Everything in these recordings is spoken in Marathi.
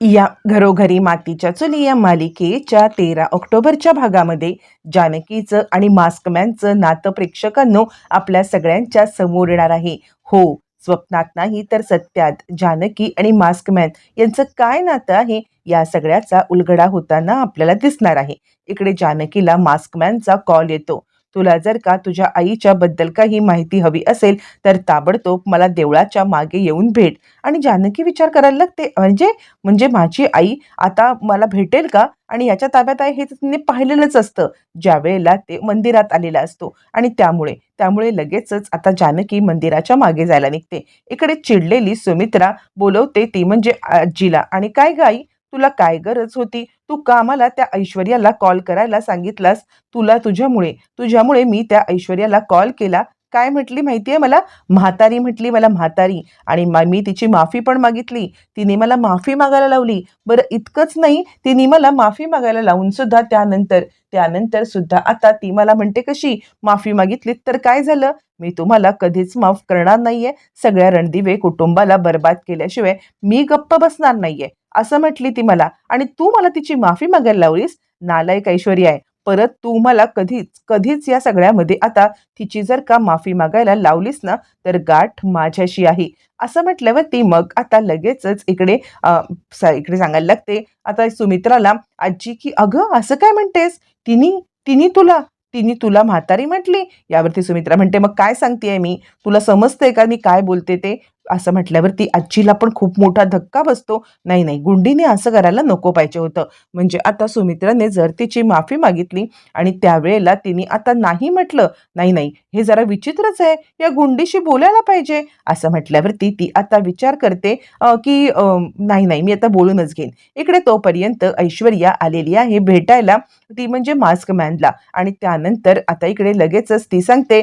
या घरोघरी मातीच्या चुली या मालिकेच्या तेरा ऑक्टोबरच्या भागामध्ये जानकीचं आणि मास्कमॅनचं नातं प्रेक्षकांनो आपल्या सगळ्यांच्या समोर येणार आहे. हो स्वप्नात नाही तर सत्यात जानकी आणि मास्कमॅन यांचं काय नातं आहे या सगळ्याचा उलगडा होताना आपल्याला दिसणार आहे. इकडे जानकीला मास्कमॅनचा कॉल येतो. तुला जर का तुझ्या आईच्या बद्दल काही माहिती हवी असेल तर ताबडतोब मला देवळाच्या मागे येऊन भेट. आणि जानकी विचार करायला लागते म्हणजे? म्हणजे माझी आई आता मला भेटेल का? आणि याच्या ताब्यात आहे हे तिने पाहिलेलंच असतं. ज्या वेळेला ते मंदिरात आलेला असतो. आणि त्यामुळे त्यामुळे लगेचच आता जानकी मंदिराच्या मागे जायला निघते. इकडे चिडलेली सुमित्रा बोलवते ती म्हणजे आजीला. आणि काय गाई तुला काय गरज होती? तू का मला त्या ऐश्वर्याला कॉल करायला सांगितलास. तुला तुझ्यामुळे तुझ्यामुळे मी त्या ऐश्वर्याला कॉल केला. काय म्हटली माहितीये मला? म्हातारी म्हटली मला म्हातारी आणि मा- मी तिची माफी पण मागितली. तिने मला माफी मागायला लावली. बरं इतकंच नाही तिने मला माफी मागायला लावून सुद्धा त्यानंतर त्यानंतर सुद्धा आता ती मला म्हणते कशी माफी मागितली तर काय झालं? मी तुम्हाला कधीच माफ करणार नाहीये. सगळ्या रणदिवे कुटुंबाला बर्बाद केल्याशिवाय मी गप्प बसणार नाहीये. असं म्हटली ती मला. आणि तू मला तिची माफी मागायला लावलीस? नालायक ऐश्वर्या आहे. परत तू मला कधीच कधीच या सगळ्यामध्ये आता तिची जर का माफी मागायला लावलीस ना तर गाठ माझ्याशी आहे. असं म्हटल्यावर ती मग आता लगेचच इकडे अ, स- इकडे सांगायला लागते. आता सुमित्राला आजी की अगं असं काय म्हणतेस? तिनी तिने तुला तिने तुला म्हातारी म्हटली? यावरती सुमित्रा म्हणते मग काय सांगतेय मी? तुला समजतंय का मी काय बोलते ते? असं म्हटल्यावरती आजीला पण खूप मोठा धक्का बसतो. नाही नाही गुंडीने असं करायला नको पाहिजे होतं. म्हणजे आता सुमित्राने जर तिची माफी मागितली आणि त्यावेळेला तिने आता नाही म्हटलं नाही नाही हे जरा विचित्रच आहे. या गुंडीशी बोलायला पाहिजे. असं म्हटल्यावरती ती आता विचार करते की नाही नाही मी आता बोलूनच घेईन. इकडे तोपर्यंत ऐश्वर्या आलेली आहे भेटायला ती म्हणजे मास्क मॅनला. आणि त्यानंतर आता इकडे लगेचच ती सांगते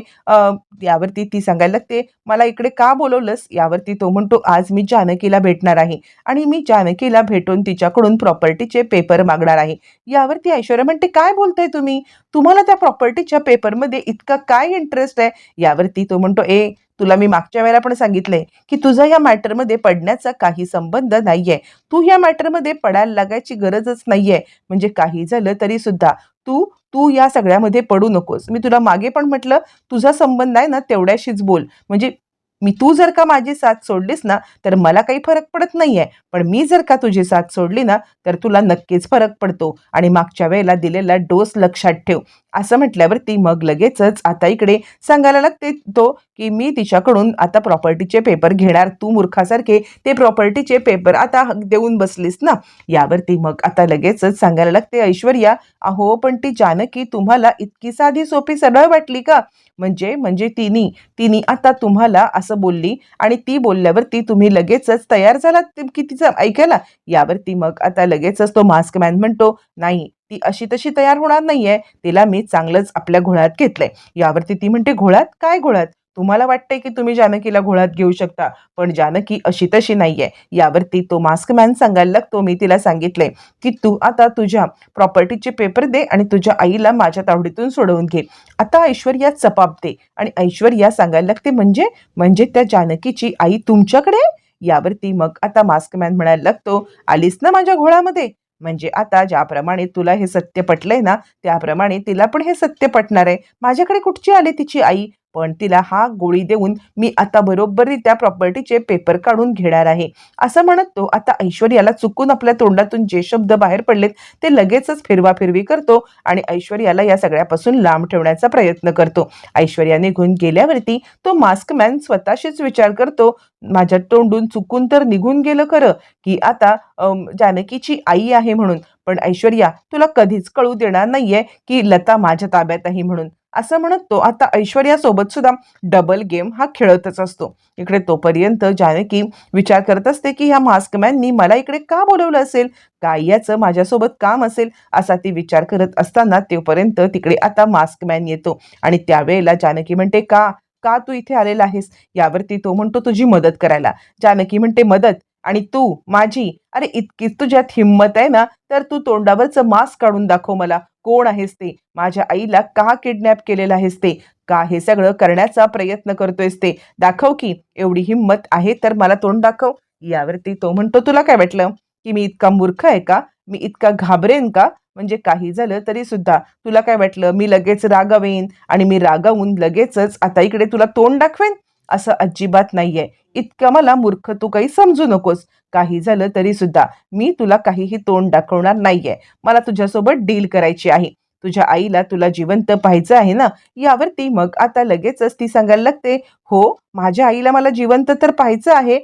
यावरती ती सांगायला लागते मला इकडे का बोलवलंस? यावरती तो म्हणतो आज मी जानकीला भेटणार आहे. आणि मी जानकीला भेटून तिच्याकडून प्रॉपर्टीचे पेपर मागणार आहे. यावरती ऐश्वर्या म्हणते काय बोलताय तुम्ही? तुम्हाला त्या प्रॉपर्टीच्या पेपरमध्ये इतका काय इंटरेस्ट आहे? यावरती तो म्हणतो ए तुला मी मागच्या वेळेला पण सांगितलंय की तुझा या मॅटरमध्ये पडण्याचा काही संबंध नाहीये. तू या मॅटरमध्ये पडायला लागायची गरजच नाहीये. म्हणजे काही झालं तरी सुद्धा. तू तू या सगळ्यामध्ये पडू नकोस. मी तुला मागे पण म्हटलं तुझा संबंध आहे ना तेवढ्याशीच बोल. म्हणजे मी तू जर का माझी साथ सोडलीस ना तर मला काही फरक पडत नाहीये. पण मी जर का तुझी साथ सोडली ना तर तुला नक्कीच फरक पडतो. आणि मागच्या वेळेला दिलेला डोस लक्षात ठेव. असं म्हटल्यावर ती मग लगेचच आता इकडे सांगायला लागते तो की मी तिच्याकडून आता प्रॉपर्टीचे पेपर घेणार तू मूर्खासारखे ते प्रॉपर्टीचे पेपर आता देऊन बसलीस ना? यावरती मग आता लगेचच सांगायला लागते ऐश्वर्या अहो पण ती जानकी तुम्हाला इतकी साधी सोपी सरळ वाटली का? म्हणजे म्हणजे तिने तिने आता तुम्हाला असं बोलली आणि ती बोलल्यावरती तुम्ही लगेचच तयार झालात की तिचं ऐकायला? यावरती मग आता लगेचच तो मास्क मॅन म्हणतो नाही ती अशी तशी तयार होणार नाहीये. तिला मी चांगलंच आपल्या घोळ्यात घेतलंय. यावरती ती म्हणते घोळ्यात? काय घोळ्यात? तुम्हाला वाटतंय की तुम्ही जानकीला घोळ्यात घेऊ शकता पण जानकी अशी तशी नाहीये. यावरती तो मास्क मॅन सांगायला लागतो. मी तिला सांगितले की तू आता तुझ्या प्रॉपर्टीचे पेपर दे आणि तुझ्या आईला माझ्या तावडीतून सोडवून घे. आता ऐश्वर्या चपापते आणि ऐश्वर्या सांगायला लागते म्हणजे? म्हणजे त्या जानकीची आई तुमच्याकडे? यावरती मग आता मास्क मॅन म्हणायला लागतो आलीस ना माझ्या घोळामध्ये म्हणजे आता ज्याप्रमाणे तुला हे सत्य पटलंय ना त्याप्रमाणे तिला पण हे सत्य पटणार आहे. माझ्याकडे कुठची आली तिची आई? पण तिला हा गोळी देऊन मी आता बरोबररित्या प्रॉपर्टीचे पेपर काढून घेणार आहे. असं म्हणत तो आता ऐश्वर्याला चुकून आपल्या तोंडातून जे शब्द बाहेर पडलेत ते लगेचच फिरवाफिरवी करतो आणि ऐश्वर्याला या सगळ्यापासून लांब ठेवण्याचा प्रयत्न करतो. ऐश्वर्या निघून गेल्यावरती तो मास्क मॅन स्वतःशीच विचार करतो माझ्या तोंडून चुकून तर निघून गेलं खरं की आता जानकीची आई आहे म्हणून. पण ऐश्वर्या तुला कधीच कळू देणार नाहीये की लता माझ्या ताब्यात आहे म्हणून. असं म्हणत. तो आता ऐश्वर्यासोबत सुद्धा डबल गेम हा खेळतच असतो. इकडे तोपर्यंत जानकी विचार करत असते की ह्या मास्कमॅननी मला इकडे का बोलवलं असेल? काय याचं? माझ्यासोबत काम असेल? असा ती विचार करत असताना तोपर्यंत तिकडे आता मास्कमॅन येतो. आणि त्यावेळेला जानकी म्हणते का? का तू इथे आलेला आहेस? यावरती तो म्हणतो तुझी मदत करायला. जानकी म्हणते मदत? आणि तू? माझी? अरे इतकीच तुझ्यात हिंमत आहे ना तर तू तोंडावरचं मास्क काढून दाखव मला. कोण आहेस ते? माझ्या आईला का किडनॅप केलेलं आहेस ते? का हे सगळं करण्याचा प्रयत्न करतोयस ते? दाखव की एवढी हिंमत आहे तर मला तोंड दाखव. यावरती तो म्हणतो तुला काय वाटलं? की मी इतका मूर्ख आहे का? मी इतका घाबरेन का? म्हणजे काही झालं तरी सुद्धा. तुला काय वाटलं? मी लगेच रागावेन आणि मी रागावून लगेचच आता इकडे तुला तोंड दाखवेन? असं अजिबात नाहीये. इतकं मला मूर्ख तू काही समजू नकोस. काही झालं तरी सुद्धा मी तुला काहीही तोंड दाखवणार नाहीये. मला तुझ्यासोबत डील करायची आहे. तुझ्या आईला तुला जिवंत पाहायचं आहे ना? यावरती मग आता लगेचच ती सांगायला लागते. हो माझ्या आईला मला जिवंत तर पाहायचं आहे.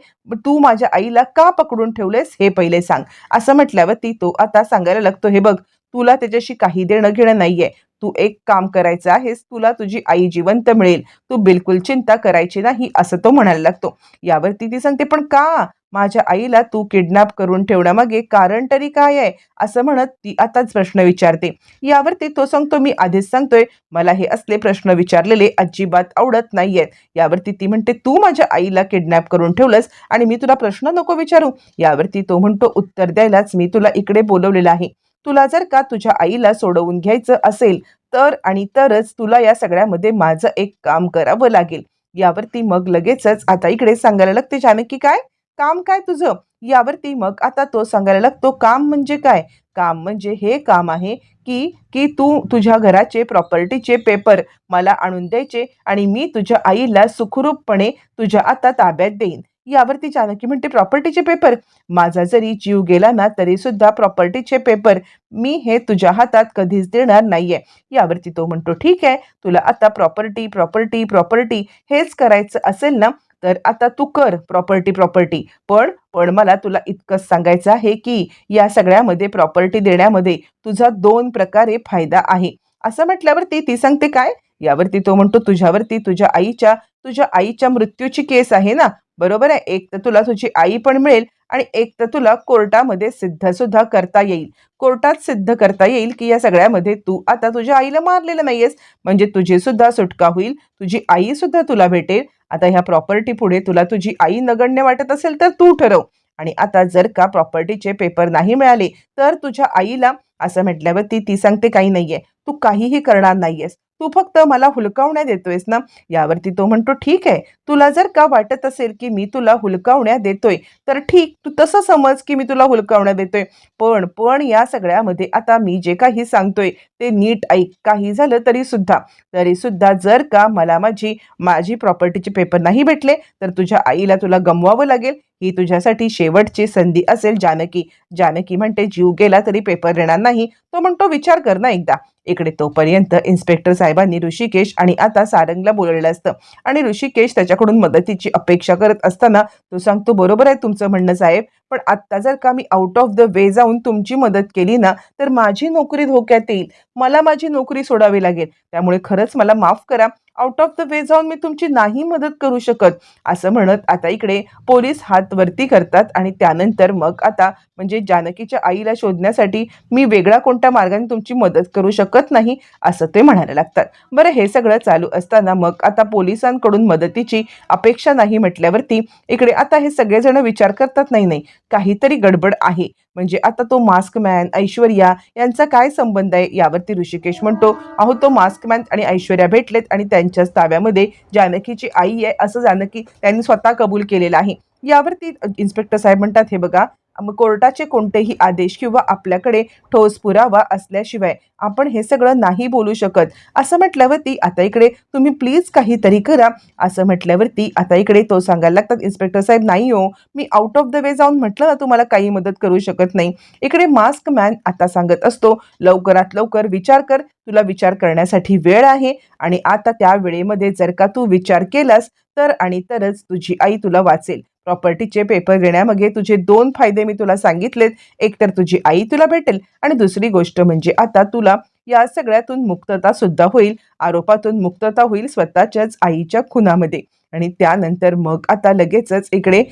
तू माझ्या आईला का पकडून ठेवलेस हे पहिले सांग. असं म्हटल्यावर ती तो आता सांगायला लागतो हे बघ तुला त्याच्याशी काही देणं घेणं नाहीये. तू एक काम करायचं आहेस तुला तुझी आई जिवंत मिळेल. तू बिलकुल चिंता करायची नाही असं तो म्हणायला लागतो. यावरती ती सांगते पण का? माझ्या आईला तू किडनॅप करून ठेवण्यामागे कारण तरी काय आहे? असं म्हणत ती आताच प्रश्न विचारते. यावरती तो सांगतो मी आधीच सांगतोय मला हे असले प्रश्न विचारलेले अजिबात आवडत नाहीयेत. यावरती ती म्हणते तू माझ्या आईला किडनॅप करून ठेवलंस आणि मी तुला प्रश्न नको विचारू. यावरती तो म्हणतो उत्तर द्यायलाच मी तुला इकडे बोलवलेलं आहे. तुला जर का तुझ्या आईला सोडवून घ्यायचं असेल तर आणि तरच तुला या सगळ्यामध्ये माझं एक काम करावं लागेल. यावरती मग लगेचच आता इकडे सांगायला लागते जानकी काय? काम काय तुझं? यावरती मग आता तो सांगायला लागतो काम म्हणजे काय? काम म्हणजे हे काम आहे की की तू तुझ्या घराचे प्रॉपर्टीचे पेपर मला आणून द्यायचे आणि मी तुझ्या आईला सुखरूपपणे तुझ्या आता ताब्यात देईन. यावरती जानकी म्हणते प्रॉपर्टीचे पेपर माझा जरी जीव गेला ना तरी सुद्धा प्रॉपर्टीचे पेपर मी हे तुझ्या हातात कधीच देणार नाहीये. यावरती तो म्हणतो ठीक आहे तुला आता प्रॉपर्टी प्रॉपर्टी प्रॉपर्टी हेच करायचं असेल ना तर आता तू कर प्रॉपर्टी प्रॉपर्टी पण पण मला तुला इतकंच सांगायचं आहे की या सगळ्यामध्ये प्रॉपर्टी देण्यामध्ये तुझा दोन प्रकारे फायदा आहे. असं म्हटल्यावरती ती सांगते काय? यावरती तो म्हणतो तुझ्यावरती तुझ्या आईच्या तुझ्या आईच्या मृत्यूची केस आहे ना बरोबर आहे? एक तर तुला तुझी आई पण मिळेल आणि एक तर तुला कोर्टामध्ये सिद्ध सुद्धा करता येईल. कोर्टात सिद्ध करता येईल की या सगळ्यामध्ये तू आता तुझ्या आईला मारलेलं नाहीयेस. म्हणजे तुझी सुद्धा सुटका होईल. तुझी आई सुद्धा तुला भेटेल. आता ह्या प्रॉपर्टी पुढे तुला तुझी आई नगण्य वाटत असेल तर तू ठरव. आणि आता जर का प्रॉपर्टीचे पेपर नाही मिळाले तर तुझ्या आईला असं म्हटल्यावर ती ती सांगते काही नाहीये. तू काहीही करणार नाहीयेस. तू फक्त मला हुलकावण्या देतोयस ना? यावरती तो म्हणतो ठीक आहे. तुला जर का वाटत असेल की मी तुला हुलकावण्या देतोय तर ठीक. तू तसं समज की मी तुला हुलकावण्या देतोय. पण पण या सगळ्यामध्ये आता मी जे काही सांगतोय ते नीट ऐक. काही झालं तरी सुद्धा. तरी सुद्धा जर का मला माझी माझी प्रॉपर्टीचे पेपर नाही भेटले तर तुझ्या आईला तुला गमवावं लागेल. ही तुझ्यासाठी शेवटची संधी असेल जानकी. जानकी म्हणते जीव गेला तरी पेपर देणार नाही. तो म्हणतो विचार कर ना एकदा. इकडे तोपर्यंत इन्स्पेक्टर साहेबांनी ऋषिकेश आणि आता सारंगला बोलवलेलं असतं. आणि ऋषिकेश त्याच्याकडून मदतीची अपेक्षा करत असताना तो सांगतो बरोबर आहे तुमचं म्हणणं साहेब. पण आत्ता जर का मी आउट ऑफ द वे जाऊन तुमची मदत केली ना तर माझी नोकरी धोक्यात येईल. मला माझी नोकरी सोडावी लागेल. त्यामुळे खरंच मला माफ करा. आउट ऑफ द वे जाऊन मी तुमची नाही मदत करू शकत. असं म्हणत आता इकडे पोलीस हात वरती करतात आणि त्यानंतर मग आता म्हणजे जानकीच्या आईला शोधण्यासाठी मी वेगळा कोणत्या मार्गाने तुमची मदत करू शकत नाही असं ते म्हणायला लागतात. बरं हे सगळं चालू असताना मग आता पोलिसांकडून मदतीची अपेक्षा नाही म्हटल्यावरती इकडे आता हे सगळेजण विचार करतात नाही नाही काहीतरी गडबड आहे. म्हणजे आता तो मास्क मॅन ऐश्वर्या यांचा काय संबंध आहे? यावरती ऋषिकेश म्हणतो अहो तो मास्क मॅन आणि ऐश्वर्या भेटलेत आणि त्यांच्याच ताब्यामध्ये जानकीची आई आहे असं जानकी त्यांनी स्वतः कबूल केलेलं आहे. यावरती इन्स्पेक्टर साहेब म्हणतात हे बघा कोर्टाचे कोणतेही आदेश किंवा आपल्याकडे ठोस पुरावा असल्याशिवाय आपण हे सगळं नाही बोलू शकत. असं म्हटल्यावरती आता इकडे तुम्ही प्लीज काहीतरी करा. असं म्हटल्यावरती आता इकडे तो सांगायला लागतात इन्स्पेक्टर साहेब नाही हो. मी आउट ऑफ द वे जाऊन म्हटलं ना तुम्हाला काही मदत करू शकत नाही. इकडे मास्क मॅन आता सांगत असतो लवकरात लवकर विचार कर. तुला विचार करण्यासाठी वेळ आहे आणि आता त्या वेळेमध्ये जर का तू विचार केलास तर आणि तरच तुझी आई तुला वाचेल. प्रॉपर्टीचे पेपर देण्यामागे तुझे दोन फायदे मी तुला सांगितलेत. एक तर तुझी आई तुला भेटेल आणि दुसरी गोष्ट म्हणजे आता तुला या सगळ्यातून मुक्तता सुद्धा होईल. आरोपातून मुक्तता होईल स्वतःच्याच आईच्या खुनामध्ये. आणि त्यानंतर मग आता लगेचच इकडे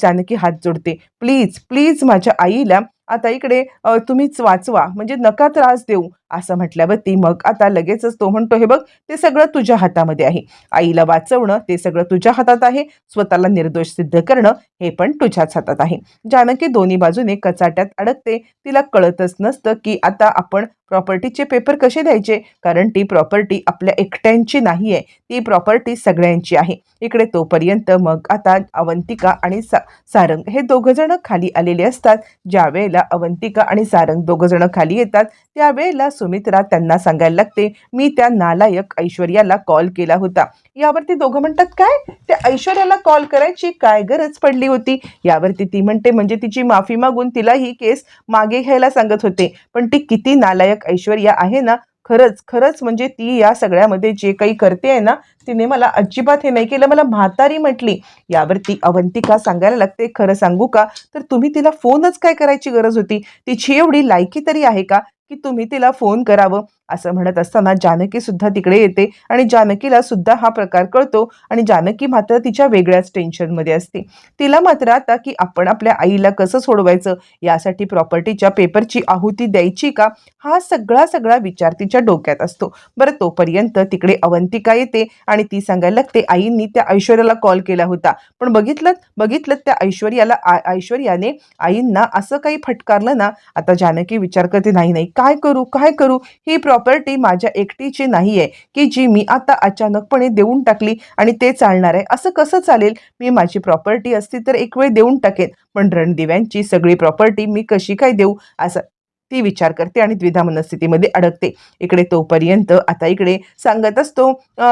जानकी हात जोडते. प्लीज प्लीज माझ्या आईला आता इकडे तुम्हीच वाचवा. म्हणजे नका त्रास देऊ. असं म्हटल्यावर ती मग आता लगेचच तो म्हणतो हे बघ ते सगळं तुझ्या हातामध्ये आहे. आईला वाचवणं ते सगळं तुझ्या हातात आहे. स्वतःला निर्दोष सिद्ध करणं हे पण तुझ्याच हातात आहे. जानकी दोन्ही बाजूने कचाट्यात अडकते. तिला कळतच नसतं की आता आपण प्रॉपर्टीचे पेपर कसे द्यायचे? कारण ती प्रॉपर्टी आपल्या एकट्यांची नाही आहे ती प्रॉपर्टी सगळ्यांची आहे. इकडे तोपर्यंत मग आता अवंतिका आणि सा सारंग हे दोघंजणं खाली आलेले असतात. ज्या वेळेला अवंतिका आणि सारंग दोघंजणं खाली येतात त्यावेळेला सुमित्रा त्यांना सांगायला लागते. मी त्या नालायक ऐश्वर्याला कॉल केला होता. यावरती दोघं म्हणतात काय? त्या ऐश्वर्याला कॉल करायची काय गरज पडली होती? यावरती ती म्हणते म्हणजे तिची माफी मागून तिला ही केस मागे घ्यायला सांगत होते. पण ती किती नालायक ऐश्वर्या आहे ना खरंच खरंच म्हणजे ती या सगळ्यामध्ये जे काही करते आहे ना तिने मला अजिबात हे नाही केलं. मला म्हातारी म्हटली. यावरती अवंतिका सांगायला लागते खरं सांगू का? तर तुम्ही तिला फोनच काय करायची गरज होती? तिची एवढी लायकी तरी आहे का? की तुम्ही तिला फोन करावं. असं म्हणत असताना जानकी सुद्धा तिकडे येते आणि जानकीला सुद्धा हा प्रकार कळतो आणि जानकी मात्र तिच्या वेगळ्याच टेन्शनमध्ये असते. तिला मात्र आता की आपण आपल्या आईला कसं सोडवायचं? यासाठी प्रॉपर्टीच्या पेपरची आहुती द्यायची का? हा सगळा सगळा विचार तिच्या डोक्यात असतो. बरं तोपर्यंत तिकडे अवंतिका येते आणि ती सांगायला लागते आईंनी त्या ऐश्वर्याला कॉल केला होता. पण बघितलं बघितलं त्या ऐश्वर्याला ऐश्वर्याने आईंना असं काही फटकारलं ना आता जानकी विचार करते नाही नाही काय करू काय करू ही प्रॉपर्टी माझ्या एकटीची नाही आहे की जी मी आता अचानकपणे देऊन टाकली आणि ते चालणार आहे. असं कसं चालेल? मी माझी प्रॉपर्टी असती तर एक वेळ देऊन टाकेन पण रणदिव्यांची सगळी प्रॉपर्टी मी कशी काय देऊ? असं ती विचार करते आणि द्विधा मनस्थितीमध्ये अडकते. इकडे तोपर्यंत आता इकडे सांगत असतो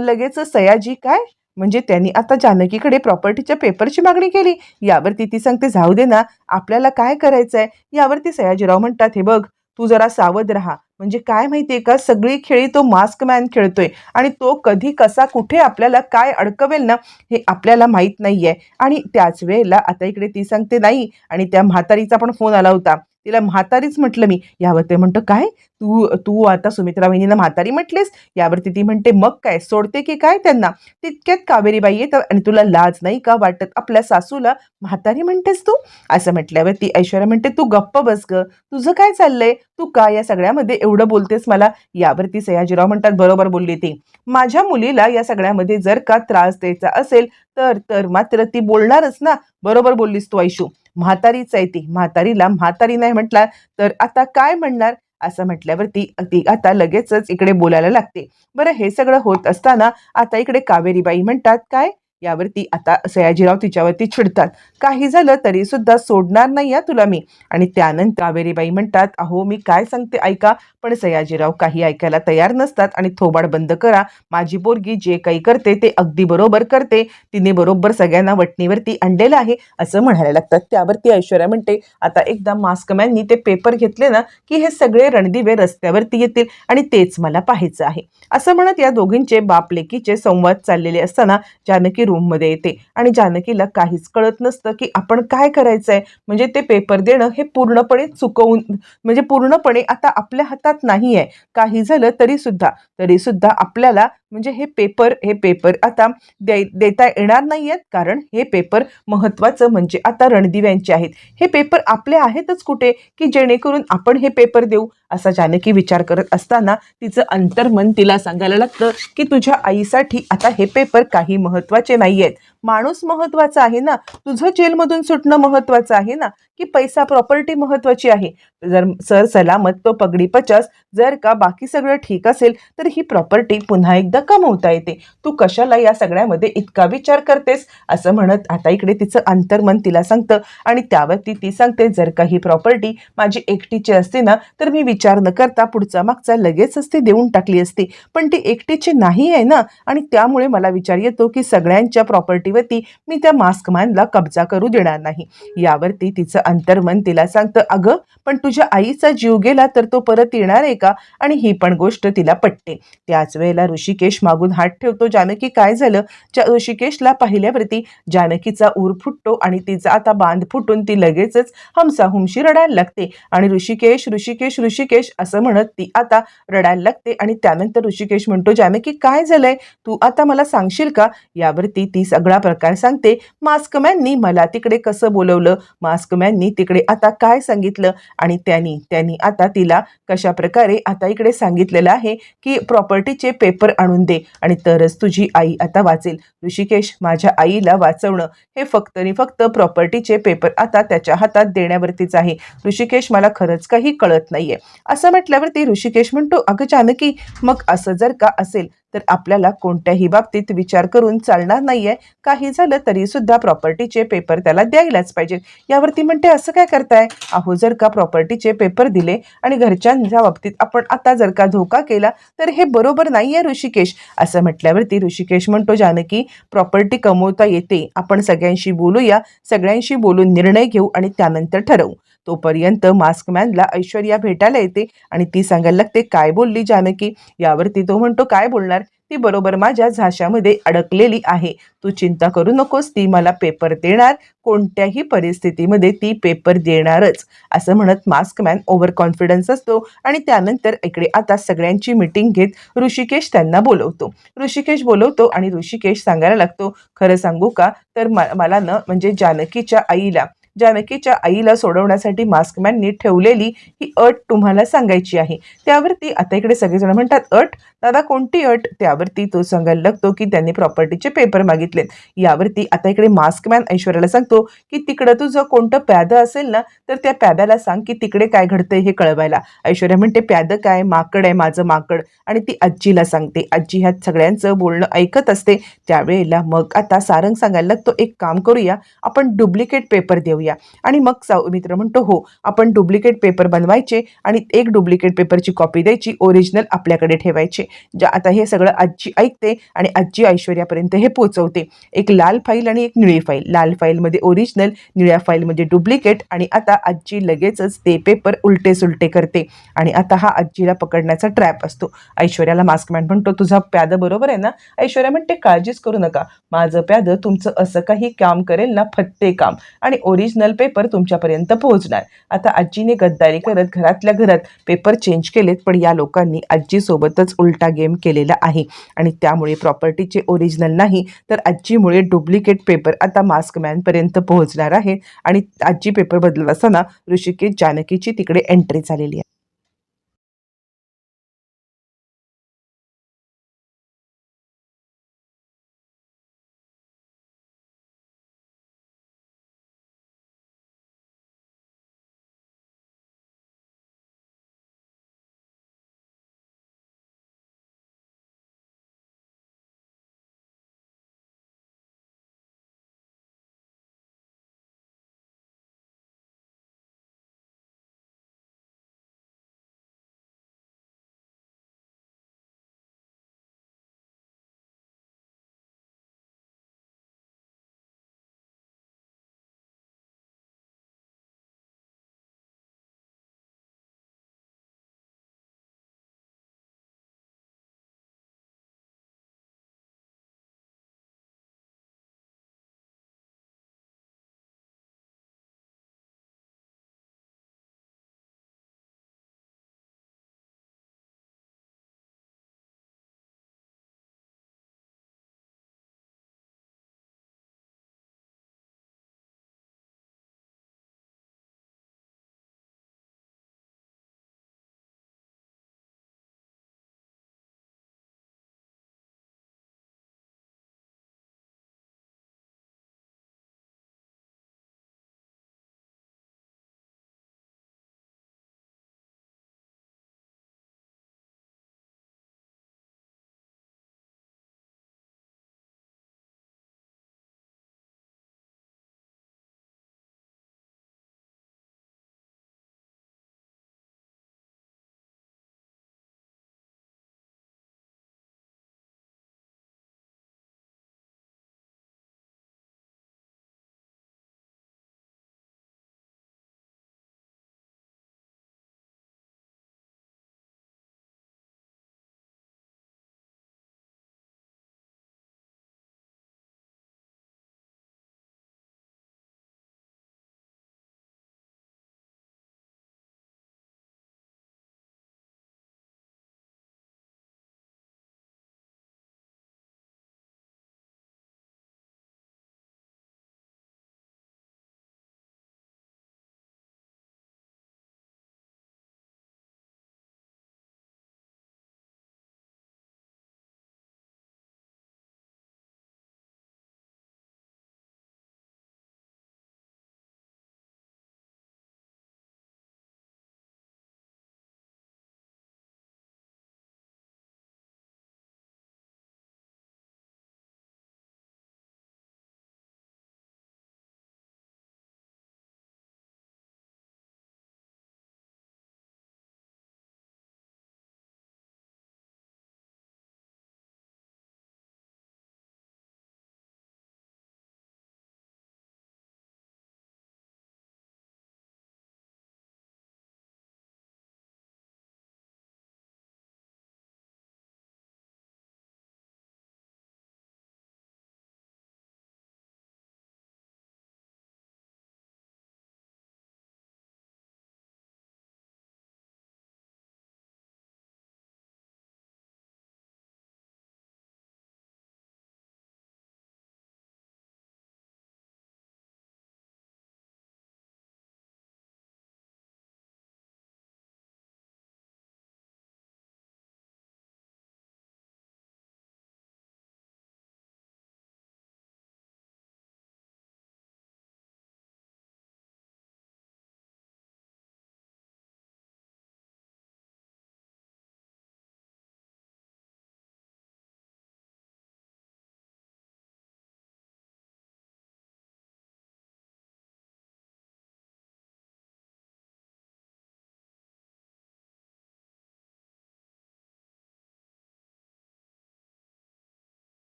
लगेच सयाजी काय? म्हणजे त्यांनी आता जानकीकडे प्रॉपर्टीच्या पेपरची मागणी केली. यावरती ती सांगते जाऊ दे ना आपल्याला काय करायचं आहे यावरती सयाजीराव म्हणतात हे बघ तू जरा सावध राहा. म्हणजे काय माहितीये का? सगळी खेळी तो मास्क मॅन खेळतोय. आणि तो कधी कसा कुठे आपल्याला काय अडकवेल ना हे आपल्याला माहीत नाहीये. आणि त्याच वेळेला आता इकडे ती सांगते नाही. आणि त्या म्हातारीचा पण फोन आला होता. तिला म्हातारीच म्हटलं मी. यावर ते म्हणतं काय? तू तू आता सुमित्रा वहिनीला म्हातारी म्हटलीस? यावरती ती म्हणते मग काय? सोडते की काय त्यांना? तितक्यात कावेरीबाई येतं आणि तुला लाज नाही का वाटत? आपल्या सासूला म्हातारी म्हणतेस तू? असं म्हटल्यावर ती ऐश्वर्या म्हणते तू गप्प बस ग. तुझं काय चाललंय? तू का या सगळ्यामध्ये एवढं बोलतेस मला? यावरती सयाजीराव म्हणतात बरोबर बोलली ती. माझ्या मुलीला या सगळ्यामध्ये जर का त्रास द्यायचा असेल तर तर मात्र ती बोलणारच ना. बरोबर बोललीस तू ऐशू म्हातारीच आहे ती म्हातारीला म्हातारी नाही म्हटला तर आता काय म्हणणार? असं म्हटल्यावरती ती आता लगेचच इकडे बोलायला लागते. बरं हे सगळं होत असताना आता इकडे कावेरीबाई म्हणतात काय? यावरती आता सयाजीराव तिच्यावरती चिडतात. काही झालं तरी सुद्धा सोडणार नाही या तुला मी. आणि त्यानंतर कावेरीबाई म्हणतात अहो मी काय सांगते ऐका पण सयाजीराव काही ऐकायला तयार नसतात आणि थोबाड बंद करा. माझी पोरगी जे काही करते ते अगदी बरोबर करते. तिने बरोबर सगळ्यांना वटणीवरती आणलेलं आहे असं म्हणायला लागतात. त्यावरती ऐश्वर्या म्हणते आता एकदा मास्कमॅननी ते पेपर घेतले ना की हे सगळे रणदिवे रस्त्यावरती येतील आणि तेच मला पाहायचं आहे. असं म्हणत या दोघींचे बाप लेकीचे संवाद चाललेले असताना जानकी रूममध्ये येते. आणि जानकीला काहीच कळत नसतं की आपण काय करायचं आहे म्हणजे ते पेपर देणं हे पूर्णपणे चुकवून म्हणजे पूर्णपणे आता आपल्या हातात नाही आहे काही झालं तरी सुद्धा तरी सुद्धा आपल्याला म्हणजे हे पेपर हे पेपर आता दे देता येणार नाही आहेत कारण हे पेपर महत्त्वाचं म्हणजे आता रणदिव्यांचे आहेत. हे पेपर आपले आहेतच कुठे? की जेणेकरून आपण हे पेपर देऊ? असा जानकी विचार करत असताना तिचं अंतर्मन तिला सांगायला लागतं की तुझ्या आईसाठी आता हे पेपर काही महत्त्वाचे नाही आहेत माणूस महत्त्वाचा आहे ना. तुझं जेलमधून सुटणं महत्त्वाचं आहे ना. की पैसा प्रॉपर्टी महत्त्वाची आहे. जर सर सलामत तो पगडी पचास जर का बाकी सगळं ठीक असेल तर ही प्रॉपर्टी पुन्हा एकदा कमवता येते. तू कशाला या सगळ्यामध्ये इतका विचार करतेस? असं म्हणत आता इकडे तिचं अंतर्मन तिला सांगतं आणि त्यावरती ती सांगते जर का ही प्रॉपर्टी माझी एकटीची असते ना तर मी विचार न करता पुढचा मागचा लगेचच ती देऊन टाकली असती. पण ती एकटीची नाही आहे ना आणि त्यामुळे मला विचार येतो की सगळ्यांच्या प्रॉपर्टीवरती मी त्या मास्कमॅनला कब्जा करू देणार नाही. यावरती तिचं अंतर्मन तिला सांगतं अगं पण तुझ्या आईचा जीव गेला तर तो परत येणार आहे का? आणि ही पण गोष्ट तिला पटते. त्याच वेळेला ऋषिकेश मागून हात ठेवतो जानकी काय झालं? ज्या ऋषिकेशला पाहिल्यावरती जानकीचा ऊर फुटतो आणि तिचा आता बांध फुटून ती लगेचच हमसा हुमशी रडायला लागते. आणि ऋषिकेश ऋषिकेश ऋषिकेश असं म्हणत ती आता रडायला लागते आणि त्यानंतर ऋषिकेश म्हणतो जानकी काय झालंय? तू आता मला सांगशील का? यावरती ती सगळा प्रकार सांगते मास्कमॅननी मला तिकडे कसं बोलवलं? मास्कमॅन त्यांनी तिकडे आता काय सांगितलं? आणि त्यांनी त्यांनी आता तिला कशा प्रकारे आता इकडे सांगितलेलं आहे की प्रॉपर्टीचे पेपर आणून दे. आणि तरच तुझी आई आता वाचेल. ऋषिकेश माझ्या आईला वाचवणं हे फक्त आणि फक्त प्रॉपर्टीचे पेपर आता त्याच्या हातात देण्यावरतीच आहे. ऋषिकेश मला खरंच काही कळत नाहीये. असं म्हटल्यावरती ऋषिकेश म्हणतो अगं जानकी मग असं जर का असेल तर आपल्याला कोणत्याही बाबतीत विचार करून चालणार नाहीये. काही झालं तरी सुद्धा प्रॉपर्टीचे पेपर त्याला द्यायलाच पाहिजेत यावरती म्हणते असं काय करताय? अहो जर का प्रॉपर्टीचे पेपर दिले आणि घरच्यांच्या बाबतीत आपण आता जर का धोका केला तर हे बरोबर नाही आहे ऋषिकेश. असं म्हटल्यावरती ऋषिकेश म्हणतो जानकी प्रॉपर्टी कमवता येते. आपण सगळ्यांशी बोलूया. सगळ्यांशी बोलून निर्णय घेऊ आणि त्यानंतर ठरवू. तोपर्यंत मास्कमॅनला ऐश्वर्या भेटायला येते आणि ती सांगायला लागते काय बोलली जानकी? यावरती तो म्हणतो काय बोलणार? ती बरोबर माझ्या झाशामध्ये अडकलेली आहे. तू चिंता करू नकोस ती मला पेपर देणार. कोणत्याही परिस्थितीमध्ये ती पेपर देणारच. असं म्हणत मास्कमॅन ओव्हर कॉन्फिडन्स असतो आणि त्यानंतर इकडे आता सगळ्यांची मिटिंग घेत ऋषिकेश त्यांना बोलवतो. ऋषिकेश बोलवतो आणि ऋषिकेश सांगायला लागतो खरं सांगू का? तर मला न म्हणजे जानकीच्या आईला जानकीच्या आईला सोडवण्यासाठी मास्कमॅननी ठेवलेली ही अट तुम्हाला सांगायची आहे. त्यावरती आता इकडे सगळेजण म्हणतात अट दादा कोणती अट? त्यावरती तो सांगायला लागतो की त्यांनी प्रॉपर्टीचे पेपर मागितले यावरती आता इकडे मास्कमॅन ऐश्वर्याला सांगतो की तिकडं तुझं कोणतं प्यादं असेल ना तर त्या प्याद्याला सांग की तिकडे काय घडतंय हे कळवायला. ऐश्वर्या म्हणते प्यादं काय? माकड आहे माझं माकड. आणि ती आजीला सांगते. आजी ह्या सगळ्यांचं बोलणं ऐकत असते. त्यावेळेला मग आता सारंग सांगायला लागतो एक काम करूया आपण डुप्लिकेट पेपर देऊया. आणि मग साऊ मित्र म्हणतो हो आपण डुप्लिकेट पेपर बनवायचे आणि एक डुप्लिकेट पेपरची कॉपी द्यायची ओरिजिनल आपल्याकडे ठेवायचे. ज्या आता हे सगळं आजी ऐकते आणि आजी ऐश्वर्यापर्यंत हे पोचवते. एक लाल फाईल आणि एक निळी फाईल लाल फाईलमध्ये ओरिजिनल निळ्या फाईलमध्ये डुप्लिकेट आणि आता आजी लगेचच ते पेपर उलटे सुलटे करते. आणि आता हा आजीला पकडण्याचा ट्रॅप असतो. ऐश्वर्याला मास्कमॅन म्हणतो तुझा प्याद बरोबर आहे ना? ऐश्वर्या म्हणते काळजीच करू नका. माझं प्याद तुमचं असं काही काम करेल ना फत्ते काम. आणि ओरिजिनल पेपर तुमच्यापर्यंत पोहोचणार. आता आजीने गद्दारी करत घरातल्या घरात पेपर चेंज केलेत पण या लोकांनी आजीसोबतच उलट गेम केलेला आहे. आणि त्यामुळे प्रॉपर्टीचे ओरिजिनल नाही तर आजीमुळे डुप्लिकेट पेपर आता मास्कमॅनपर्यंत पोहोचणार आहे. आणि आजी पेपर बदलत असताना ऋषिकेश जानकीची तिकडे एंट्री झालेली आहे.